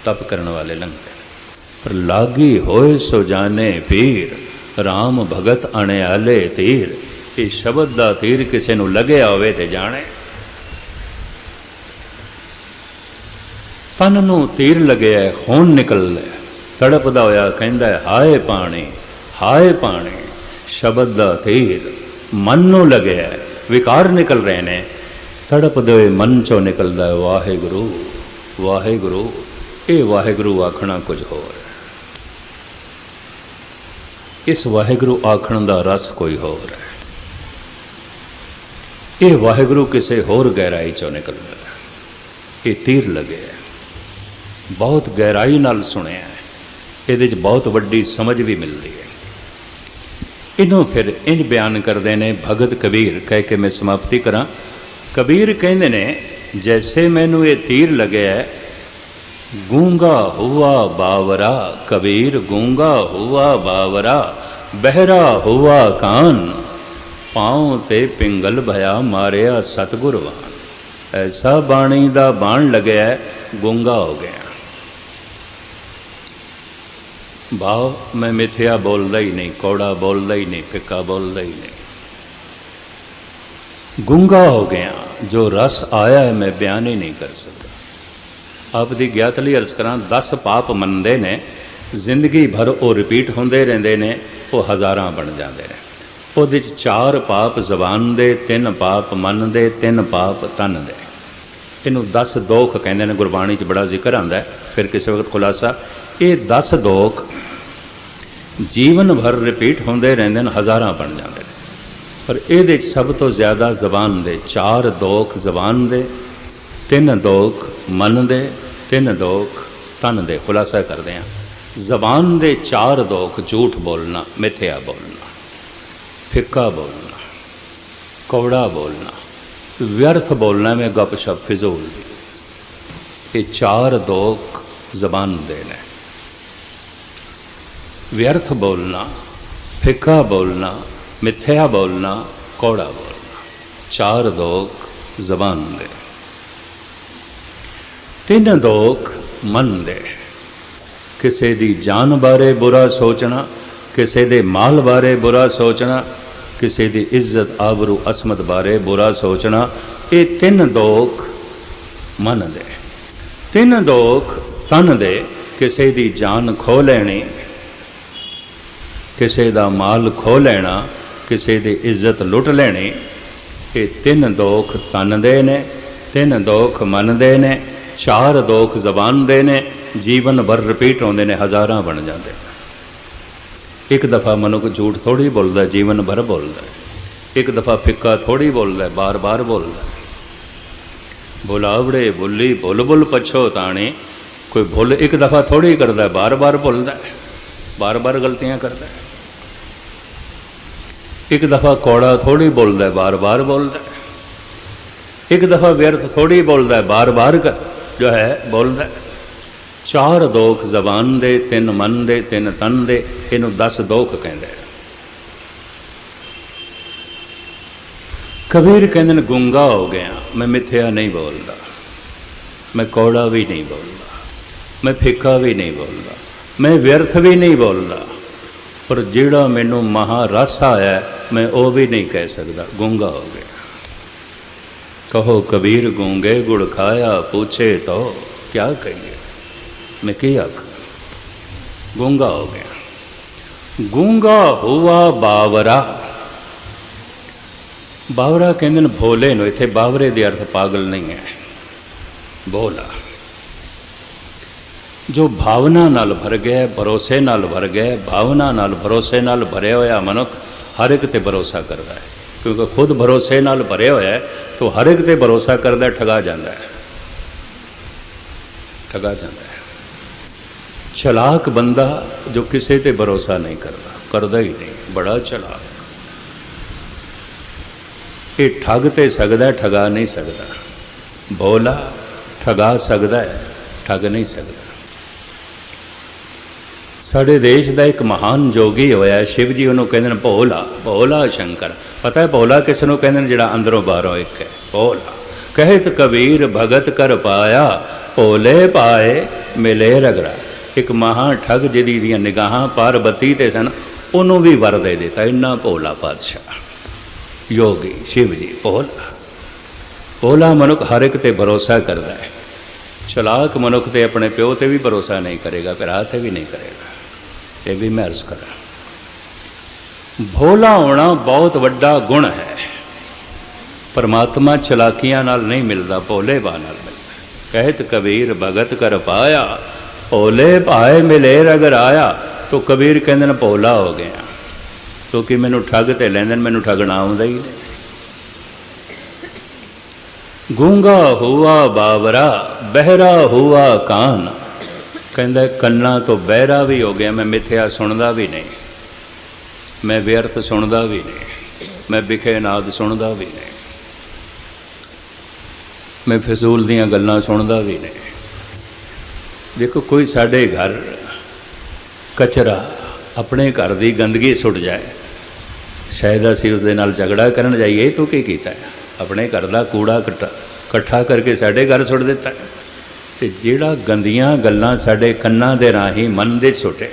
S2: ਤਪ ਕਰਨ ਵਾਲੇ ਲੰਘਦੇ ਹੈ। ਪਰ ਲਾਗੀ ਹੋਏ ਸੋ ਜਾਣੇ ਪੀਰ RAM ਭਗਤ ਅਣਿਆਲੇ ਤੀਰ, ਇਹ ਸ਼ਬਦ ਦਾ ਤੀਰ ਕਿਸੇ ਨੂੰ ਲੱਗਿਆ ਹੋਵੇ ਤੇ ਜਾਣੇ। ਤਨ ਨੂੰ ਤੀਰ ਲੱਗਿਆ, ਖੂਨ ਨਿਕਲਦਾ ਤੜਪਦਾ ਹੋਇਆ ਕਹਿੰਦਾ, ਹਾਏ ਪਾਣੀ ਹਾਏ ਪਾਣੀ, ਸ਼ਬਦ ਦਾ ਤੀਰ, ਮਨ ਨੂੰ ਲੱਗਿਆ, ਵਿਕਾਰ ਨਿਕਲ ਰਹੇ ਨੇ। ਤੜਪਦੇ ਹੋਏ ਮਨ ਚੋਂ ਨਿਕਲਦਾ ਵਾਹਿਗੁਰੂ ਵਾਹਿਗੁਰੂ, ਇਹ ਵਾਹਿਗੁਰੂ ਆਖਣਾ ਕੁਝ ਹੋਰ ਹੈ। ਇਸ ਵਾਹਿਗੁਰੂ ਆਖਣ ਦਾ ਰਸ ਕੋਈ ਹੋਰ ਹੈ। ਇਹ ਵਾਹਿਗੁਰੂ ਕਿਸੇ ਹੋਰ ਗਹਿਰਾਈ ਚੋਂ ਨਿਕਲਦਾ ਹੈ। ਇਹ ਤੀਰ ਲੱਗਿਆ ਬਹੁਤ ਗਹਿਰਾਈ ਨਾਲ ਸੁਣਿਆ ਹੈ। ਇਹਦੇ 'ਚ ਬਹੁਤ ਵੱਡੀ ਸਮਝ ਵੀ ਮਿਲਦੀ ਹੈ। ਇਹਨੂੰ ਫਿਰ ਇੰਜ ਬਿਆਨ ਕਰਦੇ ਨੇ, ਭਗਤ ਕਬੀਰ ਕਹਿ ਕੇ ਮੈਂ ਸਮਾਪਤੀ ਕਰਾਂ। ਕਬੀਰ ਕਹਿੰਦੇ ਨੇ, ਜੈਸੇ ਮੈਨੂੰ ਇਹ ਤੀਰ ਲੱਗਿਆ ਗੂੰਗਾ ਹੁਆ ਬਾਵਰਾ, ਕਬੀਰ ਗੂੰਗਾ ਹੁਆ ਬਾਵਰਾ, ਬਹਿਰਾ ਹੁਆ ਕਾਨ, ਪਾਉ ਤੇ ਪਿੰਗਲ ਭਇਆ ਮਾਰਿਆ ਸਤਗੁਰਵਾਨ ਐਸਾ ਬਾਣੀ ਦਾ ਬਾਣ ਲੱਗਿਆ ਗੂੰਗਾ ਹੋ ਗਿਆ। ਭਾਵ ਮੈਂ ਮਿਥਿਆ ਬੋਲਦਾ ਹੀ ਨਹੀਂ ਕੌੜਾ ਬੋਲਦਾ ਹੀ ਨਹੀਂ ਫਿੱਕਾ ਬੋਲਦਾ ਹੀ ਨਹੀਂ ਗੁੰਗਾ ਹੋ ਗਿਆ ਜੋ ਰਸ ਆਇਆ ਹੈ ਮੈਂ ਬਿਆਨ ਹੀ ਨਹੀਂ ਕਰ ਸਕਦਾ ਆਪ ਦੀ ਗਿਆਤ ਲਈ ਅਰਜ਼ ਕਰਾਂ 10 ਪਾਪ ਮੰਨਦੇ ਨੇ ਜ਼ਿੰਦਗੀ ਭਰ ਉਹ ਰਿਪੀਟ ਹੁੰਦੇ ਰਹਿੰਦੇ ਨੇ ਉਹ ਹਜ਼ਾਰਾਂ ਬਣ ਜਾਂਦੇ ਨੇ ਉਹਦੇ ਚ ਚਾਰ ਪਾਪ ਜ਼ਬਾਨ ਦੇ ਤਿੰਨ ਪਾਪ ਮਨ ਦੇ ਤਿੰਨ ਪਾਪ ਤਨ ਦੇ ਇਹਨੂੰ 10 ਦੋਖ ਕਹਿੰਦੇ ਨੇ ਗੁਰਬਾਣੀ 'ਚ ਬੜਾ ਜ਼ਿਕਰ ਆਂਦਾ ਫਿਰ ਕਿਸੇ ਵਕਤ ਖੁਲਾਸਾ ਇਹ 10 ਦੋਖ ਜੀਵਨ ਭਰ ਰਿਪੀਟ ਹੁੰਦੇ ਰਹਿੰਦੇ ਨੇ, ਹਜ਼ਾਰਾਂ ਬਣ ਜਾਂਦੇ ਨੇ। ਪਰ ਇਹਦੇ 'ਚ ਸਭ ਤੋਂ ਜ਼ਿਆਦਾ ਜ਼ਬਾਨ ਦੇ, ਚਾਰ ਦੋਖ ਜ਼ਬਾਨ ਦੇ, ਤਿੰਨ ਦੋਖ ਮਨ ਦੇ, ਤਿੰਨ ਦੋਖ ਤਨ ਦੇ। ਖੁਲਾਸਾ ਕਰਦੇ ਹਾਂ। ਜ਼ਬਾਨ ਦੇ ਚਾਰ ਦੋਖ ਝੂਠ ਬੋਲਣਾ, ਮਿੱਥਿਆ ਬੋਲਣਾ, ਫਿੱਕਾ ਬੋਲਣਾ, ਕੌੜਾ ਬੋਲਣਾ, ਵਿਅਰਥ ਬੋਲਣਾ ਮੈਂ ਗੱਪ ਸ਼ਪ ਫਿਜ਼ੂਲ ਦੀ। ਇਹ ਚਾਰ ਦੋਖ ਜ਼ਬਾਨ ਦੇ ਨੇ। ਵਿਅਰਥ ਬੋਲਣਾ ਫਿੱਕਾ ਬੋਲਣਾ ਮਿੱਥਿਆ ਬੋਲਣਾ ਕੌੜਾ ਬੋਲਣਾ ਚਾਰ ਦੋਖ ਜ਼ਬਾਨ ਦੇ ਤਿੰਨ ਦੋਖ ਮਨ ਦੇ ਕਿਸੇ ਦੀ ਜਾਨ ਬਾਰੇ ਬੁਰਾ ਸੋਚਣਾ ਕਿਸੇ ਦੇ ਮਾਲ ਬਾਰੇ ਬੁਰਾ ਸੋਚਣਾ ਕਿਸੇ ਦੀ ਇੱਜ਼ਤ ਆਬਰੂ ਅਸਮਤ ਬਾਰੇ ਬੁਰਾ ਸੋਚਣਾ ਇਹ ਤਿੰਨ ਦੋਖ ਮਨ ਦੇ ਤਿੰਨ ਦੋਖ ਤਨ ਦੇ ਕਿਸੇ ਦੀ ਜਾਨ ਖੋ ਲੈਣੀ ਕਿਸੇ ਦਾ ਮਾਲ ਖੋ ਲੈਣਾ, ਕਿਸੇ ਦੀ ਇੱਜ਼ਤ ਲੁੱਟ ਲੈਣੀ, ਇਹ ਤਿੰਨ ਦੋਖ ਤਨ ਦੇ ਨੇ, ਤਿੰਨ ਦੋਖ ਮਨ ਦੇ ਨੇ, ਚਾਰ ਦੋਖ ਜ਼ਬਾਨ ਦੇ ਨੇ, ਜੀਵਨ ਭਰ ਰਿਪੀਟ ਹੁੰਦੇ ਨੇ, ਹਜ਼ਾਰਾਂ ਬਣ ਜਾਂਦੇ ਨੇ ਇੱਕ ਦਫਾ ਮਨੁੱਖ ਝੂਠ ਥੋੜੀ ਬੋਲਦਾ, ਜੀਵਨ ਭਰ ਬੋਲਦਾ ਇੱਕ ਦਫਾ ਫਿੱਕਾ ਥੋੜੀ ਬੋਲਦਾ, ਬਾਰ-ਬਾਰ ਬੋਲਦਾ ਬੁਲਾਵੜੇ ਬੁੱਲੀ ਬੁੱਲ ਬੁੱਲ ਪਛੋ ਤਾਣੇ, ਕੋਈ ਭੁੱਲ ਇੱਕ ਦਫਾ ਥੋੜੀ ਕਰਦਾ, ਬਾਰ-ਬਾਰ ਭੁੱਲਦਾ ਹੈ। ਬਾਰ-ਬਾਰ ਗਲਤੀਆਂ ਕਰਦਾ ਹੈ। ਇੱਕ ਦਫਾ ਕੌੜਾ ਥੋੜੀ ਬੋਲਦਾ ਬਾਰ-ਬਾਰ ਬੋਲਦਾ ਇੱਕ ਦਫਾ ਵਿਅਰਥ ਥੋੜੀ ਬੋਲਦਾ ਹੈ ਬਾਰ-ਬਾਰ ਜੋ ਹੈ, ਬੋਲਦਾ ਚਾਰ ਦੋਖ ਜ਼ਬਾਨ ਦੇ, ਤਿੰਨ ਮਨ ਦੇ, ਤਿੰਨ ਤਨ ਦੇ, ਇਹਨੂੰ 10 ਦੋਖ ਕਹਿੰਦੇ ਕਬੀਰ ਕਹਿੰਦੇ ਨੇ, ਗੁੰਗਾ ਹੋ ਗਿਆ, ਮੈਂ ਮਿੱਥਿਆ ਨਹੀਂ ਬੋਲਦਾ। ਮੈਂ ਕੌੜਾ ਵੀ ਨਹੀਂ ਬੋਲਦਾ। ਮੈਂ ਫਿੱਕਾ ਵੀ ਨਹੀਂ ਬੋਲਦਾ। ਮੈਂ ਵਿਅਰਥ ਵੀ ਨਹੀਂ ਬੋਲਦਾ। ਪਰ ਜਿਹੜਾ ਮੈਨੂੰ ਮਹਾ ਰਸ ਆਇਆ ਮੈਂ ਉਹ ਵੀ ਨਹੀਂ ਕਹਿ ਸਕਦਾ, ਗੁੰਗਾ ਹੋ ਗਿਆ। ਕਹੋ, ਕਬੀਰ ਗੂੰਗੇ ਗੁੜ ਖਾਇਆ, ਪੁੱਛੇ ਤੋ ਕਿਆ ਕਹੀਏ? ਮੈਂ ਕੀ ਆਖ? ਗੂੰਗਾ ਹੋ ਗਿਆ। ਗੂੰਗਾ ਹੁਆ ਬਾਵਰਾ। ਬਾਵਰਾ ਕਹਿੰਦੇ ਨੇ ਭੋਲੇ ਨੂੰ, ਇੱਥੇ ਬਾਵਰੇ ਦੇ ਅਰਥ ਪਾਗਲ ਨਹੀਂ ਹੈ। ਭੋਲਾ। ਜੋ ਭਾਵਨਾ ਨਾਲ ਭਰ ਗਿਆ, ਭਰੋਸੇ ਨਾਲ ਭਰ ਗਿਆ, ਭਾਵਨਾ ਨਾਲ ਭਰੋਸੇ ਨਾਲ ਭਰਿਆ ਹੋਇਆ ਮਨੁੱਖ ਹਰ ਇੱਕ ਤੇ ਭਰੋਸਾ ਕਰਦਾ ਹੈ। ਕਿਉਂਕਿ ਖੁਦ ਭਰੋਸੇ ਨਾਲ ਭਰਿਆ ਹੋਇਆ ਹੈ, ਤਾਂ ਹਰ ਇੱਕ ਤੇ ਭਰੋਸਾ ਕਰਦਾ ਠਗਾ ਜਾਂਦਾ ਹੈ। ਠਗਾ ਜਾਂਦਾ ਹੈ। ਚਲਾਕ ਬੰਦਾ ਜੋ ਕਿਸੇ ਤੇ ਭਰੋਸਾ ਨਹੀਂ ਕਰਦਾ ਕਰਦਾ ਹੀ ਨਹੀਂ, ਬੜਾ ਚਲਾਕ ਇਹ ਠੱਗ ਤੇ ਸਕਦਾ ਠਗਾ ਨਹੀਂ ਸਕਦਾ। ਭੋਲਾ ਠਗਾ ਸਕਦਾ ਹੈ, ਠੱਗ ਨਹੀਂ ਸਕਦਾ। ਸਾਡੇ ਦੇਸ਼ ਦਾ ਇੱਕ ਮਹਾਨ ਜੋਗੀ ਹੋਇਆ ਸ਼ਿਵ ਜੀ ਉਹਨੂੰ ਕਹਿੰਦੇ ਨੇ, ਭੋਲਾ ਭੋਲਾ ਸ਼ੰਕਰ। ਪਤਾ ਹੈ ਭੋਲਾ ਕਿਸ ਨੂੰ ਕਹਿੰਦੇ ਨੇ, ਜਿਹੜਾ ਅੰਦਰੋਂ ਬਾਹਰੋਂ ਇੱਕ ਹੈ? ਭੋਲਾ। ਕਹਿਤ ਕਬੀਰ ਭਗਤ ਕਰ ਪਾਇਆ, ਭੋਲੇ ਪਾਏ ਮਿਲੇ ਰਗੜਾ। ਇੱਕ ਮਹਾ ਠੱਗ ਜਿਹਦੀ ਦੀਆਂ ਨਿਗਾਹਾਂ ਪਾਰਬਤੀ ਤੇ ਸਨ, ਉਹਨੂੰ ਵੀ ਵਰ ਦੇ ਦਿੱਤਾ। ਇੰਨਾ ਭੋਲਾ ਪਾਤਸ਼ਾਹ। ਯੋਗੀ ਸ਼ਿਵ ਜੀ, ਭੋਲਾ। ਭੋਲਾ ਮਨੁੱਖ ਹਰ ਇੱਕ ਤੇ ਭਰੋਸਾ ਕਰਦਾ ਹੈ। ਚਲਾਕ ਮਨੁੱਖ ਤੇ ਆਪਣੇ ਪਿਓ ਤੇ ਵੀ ਭਰੋਸਾ ਨਹੀਂ ਕਰੇਗਾ ਭਰਾ ਤੇ ਵੀ ਨਹੀਂ ਕਰੇਗਾ। ਇਹ ਵੀ ਮੈਂ ਅਰਜ਼ ਕਰਾਂ। ਭੋਲਾ ਹੋਣਾ ਬਹੁਤ ਵੱਡਾ ਗੁਣ ਹੈ। ਪਰਮਾਤਮਾ ਚਲਾਕੀਆਂ ਨਾਲ ਨਹੀਂ ਮਿਲਦਾ ਭੋਲੇ ਬਾ ਨਾਲ ਮਿਲਦਾ। ਕਹਿਤ ਕਬੀਰ, ਭਗਤ ਕਰ ਪਾਇਆ। ਭੋਲੇ ਭਾਏ ਮਿਲੇ ਰਗਰ ਆਇਆ, ਤੋ ਕਬੀਰ ਕਹਿੰਦੇ ਨੇ ਭੋਲਾ ਹੋ ਗਿਆ। ਕਿਉਂਕਿ ਮੈਨੂੰ ਠੱਗ ਤੇ ਲੈਂਦੇ ਨੇ, ਮੈਨੂੰ ਠੱਗਣਾ ਆਉਂਦਾ ਹੀ ਨਹੀਂ। ਗੂੰਗਾ ਹੁਆ ਬਾਵਰਾ, ਬਹਿਰਾ ਹੁਆ ਕਾਨ ਕਹਿੰਦਾ, ਕੰਨਾਂ ਤੋਂ ਬਹਿਰਾ ਵੀ ਹੋ ਗਿਆ, ਮੈਂ ਮਿੱਥਿਆ ਸੁਣਦਾ ਵੀ ਨਹੀਂ। ਮੈਂ ਵਿਅਰਥ ਸੁਣਦਾ ਵੀ ਨਹੀਂ। ਮੈਂ ਵਿਖੇ ਨਾਦ ਸੁਣਦਾ ਵੀ ਨਹੀਂ। ਮੈਂ ਫਜ਼ੂਲ ਦੀਆਂ ਗੱਲਾਂ ਸੁਣਦਾ ਵੀ ਨਹੀਂ। ਦੇਖੋ, ਕੋਈ ਸਾਡੇ ਘਰ ਕਚਰਾ ਆਪਣੇ ਘਰ ਦੀ ਗੰਦਗੀ ਸੁੱਟ ਜਾਏ, ਸ਼ਾਇਦ ਅਸੀਂ ਉਸ ਦੇ ਨਾਲ ਝਗੜਾ ਕਰਨ ਜਾਈਏ ਤੂੰ ਕੀ ਕੀਤਾ ਆਪਣੇ ਘਰ ਦਾ ਕੂੜਾ ਇਕੱਠਾ ਇਕੱਠਾ ਕਰਕੇ ਸਾਡੇ ਘਰ ਸੁੱਟ ਦਿੱਤਾ ਤੇ ਜਿਹੜਾ ਗੰਦੀਆਂ ਗੱਲਾਂ ਸਾਡੇ ਕੰਨਾਂ ਦੇ ਰਾਹੀਂ ਮਨ ਦੇ ਸੁੱਟੇ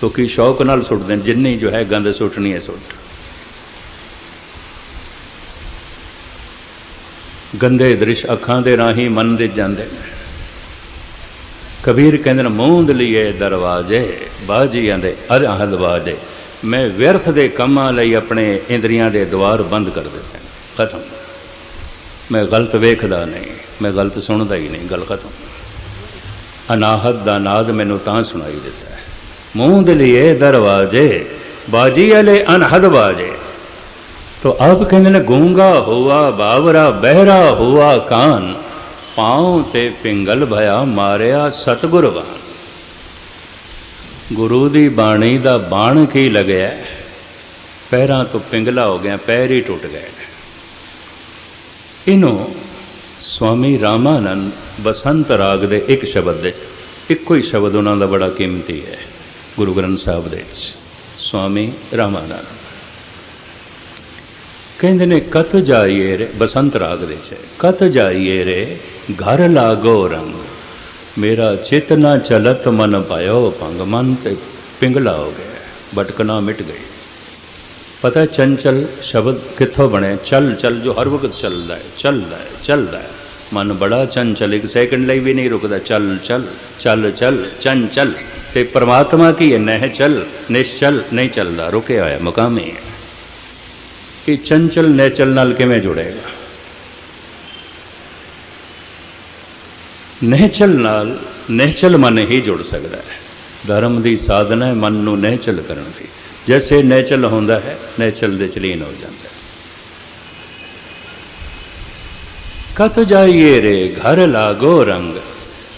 S2: ਕਿਉਂਕਿ ਸ਼ੌਕ ਨਾਲ ਸੁੱਟਦੇ ਨੇ, ਜਿੰਨੀ ਜੋ ਹੈ ਗੰਦ ਸੁੱਟਣੀ ਹੈ ਸੁੱਟ। ਗੰਦੇ ਦ੍ਰਿਸ਼ ਅੱਖਾਂ ਦੇ ਰਾਹੀਂ ਮਨ ਦੇ ਜਾਂਦੇ ਨੇ। ਕਬੀਰ ਕਹਿੰਦੇ ਨੇ, ਮੂੰਦ ਲਈਏ ਦਰਵਾਜ਼ੇ ਬਾਜੀਆਂ ਦੇ ਅਰਹਦ ਬਾਜੇ ਮੈਂ ਵਿਅਰਥ ਦੇ ਕੰਮਾਂ ਲਈ ਆਪਣੇ ਇੰਦਰੀਆਂ ਦੇ ਦਵਾਰ ਬੰਦ ਕਰ ਦਿੱਤੇ ਨੇ। ਖਤਮ। ਮੈਂ ਗਲਤ ਵੇਖਦਾ ਨਹੀਂ, ਮੈਂ ਗਲਤ ਸੁਣਦਾ ਹੀ ਨਹੀਂ, ਗੱਲ ਖਤਮ। ਅਨਾਹਤ ਦਾ ਨਾਦ ਮੈਨੂੰ ਤਾਂ ਸੁਣਾਈ ਦਿੱਤਾ ਹੈ। ਮੂੰਹ ਦੇ ਲਈ ਦਰਵਾਜ਼ੇ, ਬਾਜੀ ਵਾਲੇ ਅਨਹਦ ਬਾਜੇ। ਤੋ ਆਪ ਕਹਿੰਦੇ ਨੇ, ਗੂੰਗਾ ਹੋਆ, ਬਾਵਰਾ, ਬਹਿਰਾ ਹੋਆ ਕਾਨ, ਪਾਉ ਤੇ ਪਿੰਗਲ ਭਇਆ ਮਾਰਿਆ ਸਤਗੁਰ ਬਾਣ ਗੁਰੂ ਦੀ ਬਾਣੀ ਦਾ ਬਾਣ ਕੀ ਲਗਿਆ? ਪੈਰਾਂ ਤੋਂ ਪਿੰਗਲਾ ਹੋ ਗਿਆ, ਪੈਰ ਹੀ ਟੁੱਟ ਗਏ ਇਹਨੂੰ ਸਵਾਮੀ ਰਾਮਾਨੰਦ ਬਸੰਤ ਰਾਗ ਦੇ ਇੱਕ ਸ਼ਬਦ ਦੇ ਇੱਕੋ ਹੀ ਸ਼ਬਦ ਉਹਨਾਂ ਦਾ ਬੜਾ ਕੀਮਤੀ ਹੈ, ਗੁਰੂ ਗ੍ਰੰਥ ਸਾਹਿਬ ਦੇ ਵਿੱਚ, ਸਵਾਮੀ ਰਾਮਾਨੰਦ। ਕਹਿੰਦੇ ਨੇ ਕਤ ਜਾਈਏ ਰੇ ਬਸੰਤ ਰਾਗ ਦੇ ਚ ਕਤ ਜਾਈਏ ਰੇ, ਘਰ ਲਾਗੋ ਰੰਗ, ਮੇਰਾ ਚਿਤ ਨਾ ਚਲਤ ਮਨ ਪਾਇਓ ਭੰਗ ਮਨ ਤੇ ਪਿੰਗਲਾ ਹੋ ਗਿਆ, ਭਟਕਣਾ ਮਿਟ ਗਈ। ਪਤਾ ਚੰਚਲ ਸ਼ਬਦ ਕਿੱਥੋਂ ਬਣੇ? ਚਲ ਚਲ, ਜੋ ਹਰ ਵਕਤ ਚੱਲਦਾ ਹੈ ਚੱਲਦਾ ਹੈ ਚੱਲਦਾ ਹੈ। ਮਨ ਬੜਾ ਚੰਚਲ, ਇੱਕ ਸੈਕਿੰਡ ਲਈ ਵੀ ਨਹੀਂ ਰੁਕਦਾ। ਚੱਲ ਚੱਲ ਚੱਲ ਚੱਲ, ਚੰਚਲ। ਤੇ ਪ੍ਰਮਾਤਮਾ ਕੀ ਹੈ? ਨਹਿ ਚੱਲ, ਨਿਸ਼ਚਲ, ਨਹੀਂ ਚੱਲਦਾ, ਰੁਕਿਆ ਹੋਇਆ ਮੁਕਾਮੀ ਹੈ। ਇਹ ਚੰਚਲ ਨੇਚਲ ਨਾਲ ਕਿਵੇਂ ਜੁੜੇਗਾ? ਨਹਿਚਲ ਨਾਲ ਨਹਿਚਲ ਮਨ ਹੀ ਜੁੜ ਸਕਦਾ ਹੈ। ਧਰਮ ਦੀ ਸਾਧਨਾ ਹੈ ਮਨ ਨੂੰ ਨਹਿਚਲ ਕਰਨ ਦੀ। ਜੈਸੇ ਨੇਚਲ ਹੁੰਦਾ ਹੈ ਨੇਚਲ ਦੇ ਚਲੀਨ ਹੋ ਜਾਂਦਾ ਕਤ ਜਾਈਏ ਰੇ ਘਰ ਲਾਗੋ ਰੰਗ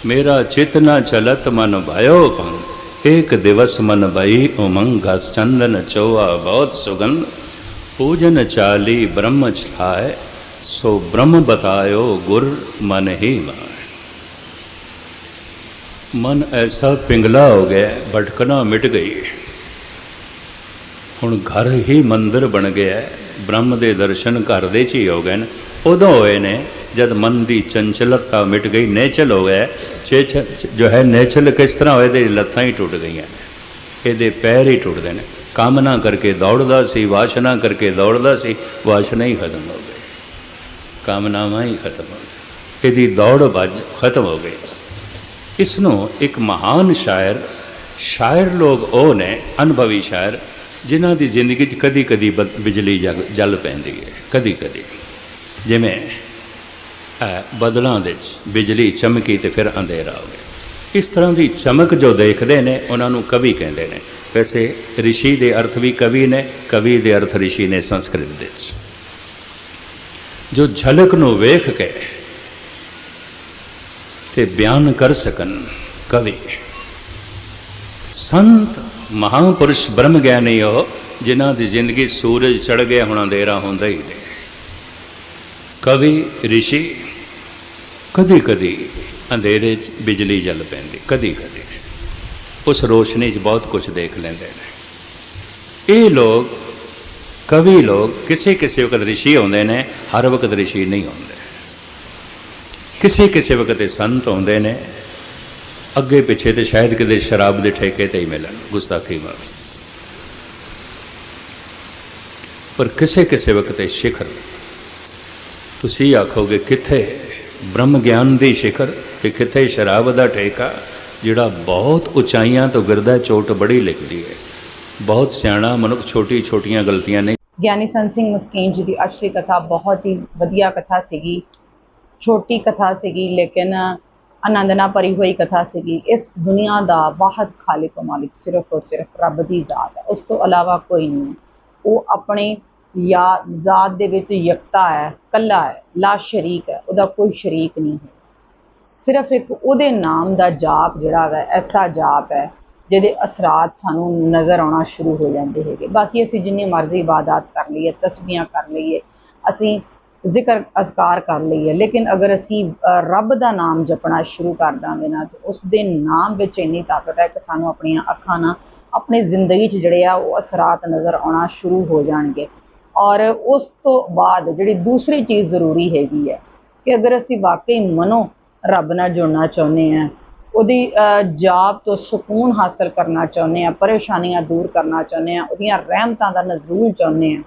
S2: ਮੇਰਾ ਚਿਤ ਨਾ ਚਲਤ ਮਨ ਭਇਓ ਭੰਗ ਇੱਕ ਦਿਵਸ ਮਨ ਭਈ ਉਮੰਗ ਘਸ ਚੰਦਨ ਚੋਆ ਬਹੁਤ ਸੁਗੰਧ ਪੂਜਨ ਚਾਲੀ ਬ੍ਰਹਮ ਛਾਏ ਸੋ ਬ੍ਰਹਮ ਬਤਾਇਓ ਗੁਰ ਮਨ ਹੀ ਮਾਏ ਮਨ ਐਸਾ ਪਿੰਗਲਾ ਹੋ ਗਿਆ ਭਟਕਣਾ ਮਿਟ ਗਈ ਹੁਣ ਘਰ ਹੀ ਮੰਦਰ ਬਣ ਗਿਆ ਬ੍ਰਹਮ ਦੇ ਦਰਸ਼ਨ ਘਰ ਦੇ ਚ ਹੀ ਹੋ ਗਏ ਨੇ। ਉਦੋਂ ਹੋਏ ਨੇ, ਜਦ ਮਨ ਦੀ ਚੰਚਲਤਾ ਮਿਟ ਗਈ, ਨੇਚਲ ਹੋ ਗਿਆ ਚੇਚ ਜੋ ਹੈ, ਨੇਚਲ ਕਿਸ ਤਰ੍ਹਾਂ ਹੋਏ ਤੇ ਲੱਤਾਂ ਹੀ ਟੁੱਟ ਗਈਆਂ। ਇਹਦੇ ਪੈਰ ਹੀ ਟੁੱਟਦੇ ਨੇ। ਕਾਮਨਾ ਕਰਕੇ ਦੌੜਦਾ ਸੀ, ਵਾਸ਼ਨਾ ਕਰਕੇ ਦੌੜਦਾ ਸੀ, ਵਾਸ਼ਨਾ ਹੀ ਖਤਮ ਹੋ ਗਈ। ਕਾਮਨਾਵਾਂ ਹੀ ਖਤਮ ਹੋ ਗਈ ਇਹਦੀ ਦੌੜ ਭੱਜ ਖਤਮ ਹੋ ਗਈ। ਇਸ ਨੂੰ ਇੱਕ ਮਹਾਨ ਸ਼ਾਇਰ ਸ਼ਾਇਰ ਲੋਕ ਉਹ ਨੇ, ਅਨੁਭਵੀ ਸ਼ਾਇਰ ਜਿਨ੍ਹਾਂ ਦੀ ਜ਼ਿੰਦਗੀ 'ਚ ਕਦੀ ਕਦੀ ਬਿਜਲੀ ਜਗ ਜਲ ਪੈਂਦੀ ਹੈ ਕਦੀ ਕਦੀ ਜਿਵੇਂ ਅਹ, ਬਦਲਾਂ ਦੇ ਵਿੱਚ ਬਿਜਲੀ ਚਮਕੀ ਤੇ ਫਿਰ ਅੰਧੇਰਾ ਹੋ ਗਿਆ। ਇਸ ਤਰ੍ਹਾਂ ਦੀ ਚਮਕ ਜੋ ਦੇਖਦੇ ਨੇ ਉਹਨਾਂ ਨੂੰ ਕਵੀ ਕਹਿੰਦੇ ਨੇ। ਵੈਸੇ ਰਿਸ਼ੀ ਦੇ ਅਰਥ ਵੀ ਕਵੀ ਨੇ ਕਵੀ ਦੇ ਅਰਥ ਰਿਸ਼ੀ ਨੇ ਸੰਸਕ੍ਰਿਤ ਦੇ ਵਿੱਚ ਜੋ ਝਲਕ ਨੂੰ ਵੇਖ ਕੇ ਤੇ ਬਿਆਨ ਕਰ ਸਕਣ ਕਵੀ ਸੰਤ ਮਹਾਪੁਰਸ਼ ਬ੍ਰਹਮ ਗਿਆਨੀ ਉਹ ਜਿਨ੍ਹਾਂ ਦੀ ਜ਼ਿੰਦਗੀ ਸੂਰਜ ਚੜ ਗਿਆ ਹੁਣ ਅੰਧੇਰਾ ਹੁੰਦਾ ਹੀ ਨਹੀਂ। ਕਵੀ, ਰਿਸ਼ੀ ਕਦੀ ਕਦੀ ਅੰਧੇਰੇ 'ਚ ਬਿਜਲੀ ਜਲ ਪੈਂਦੀ ਕਦੀ ਕਦੀ ਉਸ ਰੋਸ਼ਨੀ 'ਚ ਬਹੁਤ ਕੁਝ ਦੇਖ ਲੈਂਦੇ ਨੇ। ਇਹ ਲੋਕ, ਕਵੀ ਲੋਕ ਕਿਸੇ ਕਿਸੇ ਵਕਤ ਰਿਸ਼ੀ ਆਉਂਦੇ ਨੇ, ਹਰ ਵਕਤ ਰਿਸ਼ੀ ਨਹੀਂ ਹੁੰਦੇ। ਕਿਸੇ ਕਿਸੇ ਵਕਤ ਸੰਤ ਆਉਂਦੇ ਨੇ ਅੱਗੇ ਪਿੱਛੇ ਤੇ ਸ਼ਾਇਦ ਕਿਤੇ ਸ਼ਰਾਬ ਦੇ ਠੇਕੇ ਤੇ ਹੀ ਮਿਲਣ, ਗੁਸਤਾਖੀ ਮਾਫੀ ਪਰ ਕਿਸੇ ਕਿਸੇ ਵਕਤ ਇਹ ਸਿਖਰ, ਤੁਸੀਂ ਆਖੋਗੇ ਕਿੱਥੇ ਬ੍ਰਹਮ ਗਿਆਨ ਦੀ ਸਿਖਰ ਤੇ ਕਿੱਥੇ ਸ਼ਰਾਬ ਦਾ ਠੇਕਾ, ਜਿਹੜਾ ਬਹੁਤ ਉਚਾਈਆਂ ਤੋਂ ਗਿਰਦਾ ਚੋਟ ਬੜੀ ਲਿਖਦੀ ਹੈ। ਬਹੁਤ ਸਿਆਣਾ ਮਨੁੱਖ ਛੋਟੀ ਛੋਟੀਆਂ ਗਲਤੀਆਂ ਨਹੀਂ
S1: ਗਿਆਨੀ ਸੰਤ ਸਿੰਘ ਮਸਕੀਨ ਜੀ ਦੀ ਅੱਜ ਦੀ ਕਥਾ ਬਹੁਤ ਹੀ ਵਧੀਆ ਕਥਾ ਸੀਗੀ, ਛੋਟੀ ਕਥਾ ਸੀਗੀ, ਲੇਕਿਨ ਆਨੰਦ ਨਾਲ ਭਰੀ ਹੋਈ ਕਥਾ ਸੀਗੀ, ਇਸ ਦੁਨੀਆ ਦਾ ਵਾਹਦ ਖਾਲਿਕ ਮਾਲਿਕ ਸਿਰਫ ਔਰ ਸਿਰਫ ਰੱਬ ਦੀ ਜ਼ਾਤ ਹੈ। ਉਸ ਤੋਂ ਇਲਾਵਾ ਕੋਈ ਨਹੀਂ। ਉਹ ਆਪਣੇ ਯਾ, ਜ਼ਾਤ ਦੇ ਵਿੱਚ ਯਕਤਾ ਹੈ, ਕੱਲਾ ਹੈ ਲਾ ਸ਼ਰੀਕ ਹੈ, ਉਹਦਾ ਕੋਈ ਸ਼ਰੀਕ ਨਹੀਂ ਹੈ। ਸਿਰਫ ਇੱਕ ਉਹਦੇ ਨਾਮ ਦਾ ਜਾਪ ਜਿਹੜਾ ਹੈ ਐਸਾ ਜਾਪ ਹੈ, ਜਿਹਦੇ ਅਸਰਾਤ ਸਾਨੂੰ ਨਜ਼ਰ ਆਉਣਾ ਸ਼ੁਰੂ ਹੋ ਜਾਂਦੇ ਹੈਗੇ। ਬਾਕੀ ਅਸੀਂ ਜਿੰਨੀ ਮਰਜ਼ੀ ਇਬਾਦਤ ਕਰ ਲਈਏ ਤਸਬੀਹਾਂ ਕਰ ਲਈਏ, ਅਸੀਂ ਜ਼ਿਕਰ ਅਜ਼ਕਾਰ ਕਰ ਲਈ ਹੈ। ਲੇਕਿਨ ਅਗਰ ਅਸੀਂ ਰੱਬ ਦਾ ਨਾਮ ਜਪਣਾ ਸ਼ੁਰੂ ਕਰ ਦਾਂਗੇ ਨਾ ਤੇ ਉਸ ਦੇ ਨਾਮ ਵਿੱਚ ਇੰਨੀ ਤਾਕਤ ਹੈ ਕਿ ਸਾਨੂੰ ਆਪਣੀਆਂ ਅੱਖਾਂ ਨਾਲ ਆਪਣੀ ਜ਼ਿੰਦਗੀ 'ਚ ਜਿਹੜੇ ਆ ਉਹ ਅਸਰਾਤ ਨਜ਼ਰ ਆਉਣਾ ਸ਼ੁਰੂ ਹੋ ਜਾਣਗੇ। ਔਰ ਉਸ ਤੋਂ ਬਾਅਦ ਜਿਹੜੀ ਦੂਸਰੀ ਚੀਜ਼ ਜ਼ਰੂਰੀ ਹੈਗੀ ਹੈ ਕਿ ਅਗਰ ਅਸੀਂ ਵਾਕਈ ਮਨੋਂ ਰੱਬ ਨਾਲ ਜੁੜਨਾ ਚਾਹੁੰਦੇ ਹਾਂ ਉਹਦੀ ਅ, ਜਾਪ ਤੋਂ ਸਕੂਨ ਹਾਸਲ ਕਰਨਾ ਚਾਹੁੰਦੇ ਹਾਂ ਪਰੇਸ਼ਾਨੀਆਂ ਦੂਰ ਕਰਨਾ ਚਾਹੁੰਦੇ ਹਾਂ ਉਹਦੀਆਂ ਰਹਿਮਤਾਂ ਦਾ ਨਜ਼ੂਲ ਚਾਹੁੰਦੇ ਹਾਂ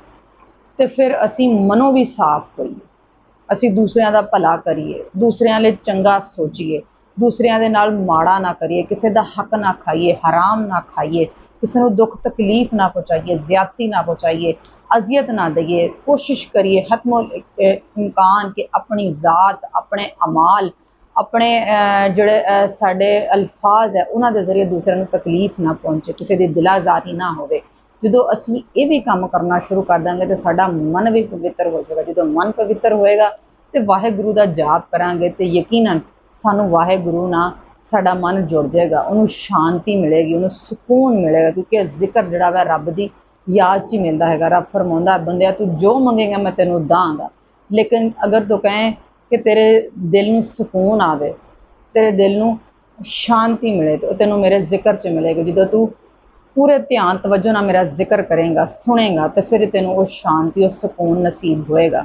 S1: ਤੇ ਫਿਰ ਅਸੀਂ ਮਨੋਂ ਵੀ ਸਾਫ਼ ਕਰੀਏ। ਅਸੀਂ ਦੂਸਰਿਆਂ ਦਾ ਭਲਾ ਕਰੀਏ, ਦੂਸਰਿਆਂ ਲਈ ਚੰਗਾ ਸੋਚੀਏ, ਦੂਸਰਿਆਂ ਦੇ ਨਾਲ ਮਾੜਾ ਨਾ ਕਰੀਏ, ਕਿਸੇ ਦਾ ਹੱਕ ਨਾ ਖਾਈਏ, ਹਰਾਮ ਨਾ ਖਾਈਏ, ਕਿਸੇ ਨੂੰ ਦੁੱਖ ਤਕਲੀਫ ਨਾ ਪਹੁੰਚਾਈਏ, ਜ਼ਿਆਦਤੀ ਨਾ ਪਹੁੰਚਾਈਏ, ਅਜ਼ੀਅਤ ਨਾ ਦਈਏ, ਕੋਸ਼ਿਸ਼ ਕਰੀਏ ਹਤਮੁਲ ਇਮਕਾਨ ਕਿ ਆਪਣੀ ਜ਼ਾਤ, ਆਪਣੇ ਅਮਾਲ, ਆਪਣੇ ਜਿਹੜੇ ਸਾਡੇ ਅਲਫਾਜ਼ ਹੈ, ਉਹਨਾਂ ਦੇ ਜ਼ਰੀਏ ਦੂਸਰਿਆਂ ਨੂੰ ਤਕਲੀਫ ਨਾ ਪਹੁੰਚੇ, ਕਿਸੇ ਦੀ ਦਿਲਾਜ਼ਾਰੀ ਨਾ ਹੋਵੇ। ਜਦੋਂ ਅਸੀਂ ਇਹ ਵੀ ਕੰਮ ਕਰਨਾ ਸ਼ੁਰੂ ਕਰ ਦਾਂਗੇ ਤੇ ਸਾਡਾ ਮਨ ਵੀ ਪਵਿੱਤਰ ਹੋ ਜਾਏਗਾ ਜਦੋਂ ਮਨ ਪਵਿੱਤਰ ਹੋਏਗਾ ਤੇ ਵਾਹਿਗੁਰੂ ਦਾ ਜਾਪ ਕਰਾਂਗੇ ਤੇ ਯਕੀਨਨ ਸਾਨੂੰ ਵਾਹਿਗੁਰੂ ਨਾਲ ਸਾਡਾ ਮਨ ਜੁੜ ਜਾਏਗਾ, ਉਹਨੂੰ ਸ਼ਾਂਤੀ ਮਿਲੇਗੀ, ਉਹਨੂੰ ਸਕੂਨ ਮਿਲੇਗਾ ਕਿਉਂਕਿ ਜ਼ਿਕਰ ਜਿਹੜਾ ਵਾ ਰੱਬ ਦੀ ਯਾਦ 'ਚ ਹੀ ਮਿਲਦਾ ਹੈਗਾ। ਰੱਬ ਫਰਮਾਉਂਦਾ, ਬੰਦਿਆ, ਤੂੰ ਜੋ ਮੰਗੇਗਾ ਮੈਂ ਤੈਨੂੰ ਦਾਂਗਾ। ਲੇਕਿਨ ਅਗਰ ਤੂੰ ਕਹੇ ਕਿ ਤੇਰੇ ਦਿਲ ਨੂੰ ਸਕੂਨ ਆਵੇ, ਤੇਰੇ ਦਿਲ ਨੂੰ ਸ਼ਾਂਤੀ ਮਿਲੇ ਤੇ ਉਹ ਤੈਨੂੰ ਮੇਰੇ ਜ਼ਿਕਰ 'ਚ ਮਿਲੇਗਾ। ਜਦੋਂ ਤੂੰ ਪੂਰੇ ਧਿਆਨ, ਤਵੱਜੋ ਨਾਲ ਮੇਰਾ ਜ਼ਿਕਰ ਕਰੇਗਾ, ਸੁਣੇਗਾ ਤੇ ਫਿਰ ਤੈਨੂੰ ਉਹ ਸ਼ਾਂਤੀ, ਉਹ ਸਕੂਨ ਨਸੀਬ ਹੋਏਗਾ।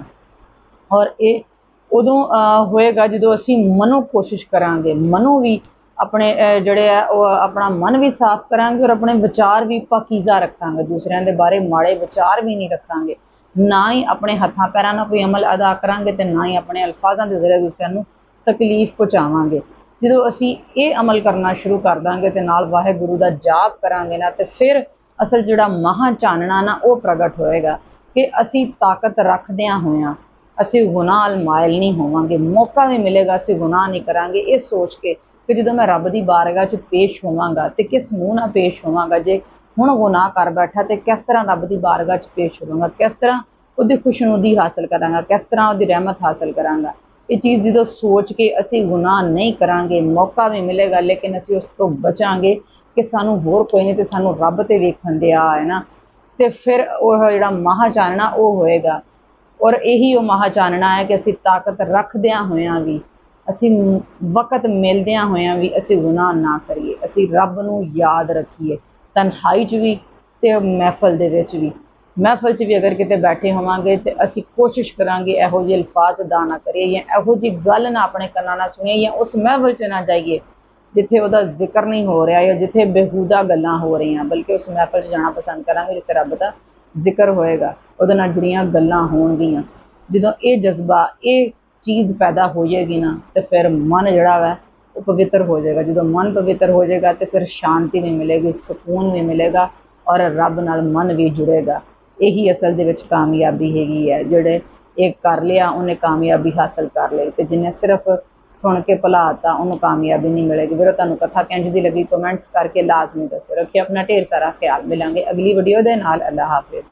S1: ਔਰ ਇਹ ਉਦੋਂ ਹੋਏਗਾ ਜਦੋਂ ਅਸੀਂ ਮਨੋਂ ਕੋਸ਼ਿਸ਼ ਕਰਾਂਗੇ, ਮਨੋਂ ਵੀ ਆਪਣੇ ਜਿਹੜੇ ਆ, ਉਹ ਆਪਣਾ ਮਨ ਵੀ ਸਾਫ਼ ਕਰਾਂਗੇ ਔਰ ਆਪਣੇ ਵਿਚਾਰ ਵੀ ਪਾਕੀਜ਼ਾ ਰੱਖਾਂਗੇ। ਦੂਸਰਿਆਂ ਦੇ ਬਾਰੇ ਮਾੜੇ ਵਿਚਾਰ ਵੀ ਨਹੀਂ ਰੱਖਾਂਗੇ। ਨਾ ਹੀ ਆਪਣੇ ਹੱਥਾਂ, ਪੈਰਾਂ ਨਾਲ ਕੋਈ ਅਮਲ ਅਦਾ ਕਰਾਂਗੇ ਤੇ ਨਾ ਹੀ ਆਪਣੇ ਅਲਫਾਜ਼ਾਂ ਦੇ ਜ਼ਰੀਏ ਦੂਸਰਿਆਂ ਨੂੰ ਤਕਲੀਫ ਪਹੁੰਚਾਵਾਂਗੇ। ਜਦੋਂ ਅਸੀਂ ਇਹ ਅਮਲ ਕਰਨਾ ਸ਼ੁਰੂ ਕਰ ਦਾਂਗੇ ਤੇ ਨਾਲ ਵਾਹਿਗੁਰੂ ਦਾ ਜਾਪ ਕਰਾਂਗੇ ਨਾ, ਤੇ ਫਿਰ ਅਸਲ ਜਿਹੜਾ ਮਹਾਂ ਚਾਨਣਾ ਨਾ, ਉਹ ਪ੍ਰਗਟ ਹੋਏਗਾ ਕਿ ਅਸੀਂ ਤਾਕਤ ਰੱਖਦਿਆਂ ਹੋਇਆਂ, ਅਸੀਂ ਗੁਨਾਹ ਅਲਮਾਇਲ ਨਹੀਂ ਹੋਵਾਂਗੇ, ਮੌਕਾ ਵੀ ਮਿਲੇਗਾ, ਅਸੀਂ ਗੁਨਾਹ ਨਹੀਂ ਕਰਾਂਗੇ। ਇਹ ਸੋਚ ਕੇ ਕਿ ਜਦੋਂ ਮੈਂ ਰੱਬ ਦੀ ਬਾਰਗਾਹ 'ਚ ਪੇਸ਼ ਹੋਵਾਂਗਾ ਤੇ ਕਿਸ ਮੂੰਹ ਨਾਲ ਪੇਸ਼ ਹੋਵਾਂਗਾ, ਜੇ ਹੁਣ ਗੁਨਾਹ ਕਰ ਬੈਠਾ ਤੇ ਕਿਸ ਤਰ੍ਹਾਂ ਰੱਬ ਦੀ ਬਾਰਗਾਹ 'ਚ ਪੇਸ਼ ਹੋਵਾਂਗਾ, ਕਿਸ ਤਰ੍ਹਾਂ ਉਹਦੀ ਖੁਸ਼ਨੁਦੀ ਹਾਸਲ ਕਰਾਂਗਾ, ਕਿਸ ਤਰ੍ਹਾਂ ਉਹਦੀ ਰਹਿਮਤ ਹਾਸਲ ਕਰਾਂਗਾ। ਇਹ ਚੀਜ਼ ਜਦੋਂ ਸੋਚ ਕੇ ਅਸੀਂ ਗੁਨਾਹ ਨਹੀਂ ਕਰਾਂਗੇ, ਮੌਕਾ ਵੀ ਮਿਲੇਗਾ, ਲੇਕਿਨ ਅਸੀਂ ਉਸ ਤੋਂ ਬਚਾਂਗੇ ਕਿ ਸਾਨੂੰ ਹੋਰ ਕੋਈ ਨਹੀਂ ਤੇ ਸਾਨੂੰ ਰੱਬ ਤੇ ਵੇਖਣ ਦਿਆ, ਹੈ ਨਾ? ਤੇ ਫਿਰ ਉਹ ਜਿਹੜਾ ਮਹਾਂ ਚਾਨਣਾ ਉਹ ਹੋਏਗਾ। ਔਰ ਇਹੀ ਉਹ ਮਹਾਂ ਚਾਨਣਾ ਹੈ ਕਿ ਅਸੀਂ ਤਾਕਤ ਰੱਖਦਿਆਂ ਹੋਇਆਂ ਵੀ, ਅਸੀਂ ਵਕਤ ਮਿਲਦਿਆਂ ਹੋਇਆਂ ਵੀ ਅਸੀਂ ਗੁਨਾਹ ਨਾ ਕਰੀਏ। ਅਸੀਂ ਰੱਬ ਨੂੰ ਯਾਦ ਰੱਖੀਏ ਤਨਹਾਈ 'ਚ ਵੀ ਤੇ ਮਹਿਫਲ ਦੇ ਵਿੱਚ ਵੀ। ਮਹਿਫਲ 'ਚ ਵੀ ਅਗਰ ਕਿਤੇ ਬੈਠੇ ਹੋਵਾਂਗੇ ਤੇ ਅਸੀਂ ਕੋਸ਼ਿਸ਼ ਕਰਾਂਗੇ ਇਹੋ ਜਿਹੇ ਅਲਫਾਜ਼ ਅਦਾ ਨਾ ਕਰੀਏ ਜਾਂ ਇਹੋ ਜਿਹੀ ਗੱਲ ਨਾ ਆਪਣੇ ਕੰਨਾਂ ਨਾਲ ਸੁਣੀਏ ਜਾਂ ਉਸ ਮਹਿਫਲ 'ਚ ਨਾ ਜਾਈਏ ਜਿੱਥੇ ਉਹਦਾ ਜ਼ਿਕਰ ਨਹੀਂ ਹੋ ਰਿਹਾ ਜਾਂ ਜਿੱਥੇ ਬੇਹੂਦਾ ਗੱਲਾਂ ਹੋ ਰਹੀਆਂ, ਬਲਕਿ ਉਸ ਮਹਿਫਲ 'ਚ ਜਾਣਾ ਪਸੰਦ ਕਰਾਂਗੇ ਜਿੱਥੇ ਰੱਬ ਦਾ ਜ਼ਿਕਰ ਹੋਏਗਾ, ਉਹਦੇ ਨਾਲ ਜੁੜੀਆਂ ਗੱਲਾਂ ਹੋਣਗੀਆਂ। ਜਦੋਂ ਇਹ ਜਜ਼ਬਾ, ਇਹ ਚੀਜ਼ ਪੈਦਾ ਹੋ ਜਾਏਗੀ ਨਾ, ਤੇ ਫਿਰ ਮਨ ਜਿਹੜਾ ਵਾ, ਉਹ ਪਵਿੱਤਰ ਹੋ ਜਾਏਗਾ। ਜਦੋਂ ਮਨ ਪਵਿੱਤਰ ਹੋ ਜਾਏਗਾ ਤੇ ਫਿਰ ਸ਼ਾਂਤੀ ਵੀ ਮਿਲੇਗੀ, ਸਕੂਨ ਵੀ ਮਿਲੇਗਾ ਔਰ ਰੱਬ ਨਾਲ ਮਨ ਵੀ ਜੁੜੇਗਾ। ਇਹੀ ਅਸਲ ਦੇ ਵਿੱਚ ਕਾਮਯਾਬੀ ਹੈਗੀ ਹੈ। ਜਿਹੜੇ ਇਹ ਕਰ ਲਿਆ, ਉਹਨੇ ਕਾਮਯਾਬੀ ਹਾਸਲ ਕਰ ਲਈ ਤੇ ਜਿਹਨੇ ਸਿਰਫ ਸੁਣ ਕੇ ਭੁਲਾਤਾ, ਉਹਨੂੰ ਕਾਮਯਾਬੀ ਨਹੀਂ ਮਿਲੇਗੀ। ਵੀਰੋ, ਤੁਹਾਨੂੰ ਕਥਾ ਕਿੰਝ ਦੀ ਲੱਗੀ ਕਮੈਂਟਸ ਕਰਕੇ ਲਾਜ਼ਮੀ ਦੱਸੋ। ਰੱਖਿਓ ਆਪਣਾ ਢੇਰ ਸਾਰਾ ਖਿਆਲ। ਮਿਲਾਂਗੇ ਅਗਲੀ ਵੀਡੀਓ ਦੇ ਨਾਲ। ਅੱਲਾ ਹਾਫਿਜ਼।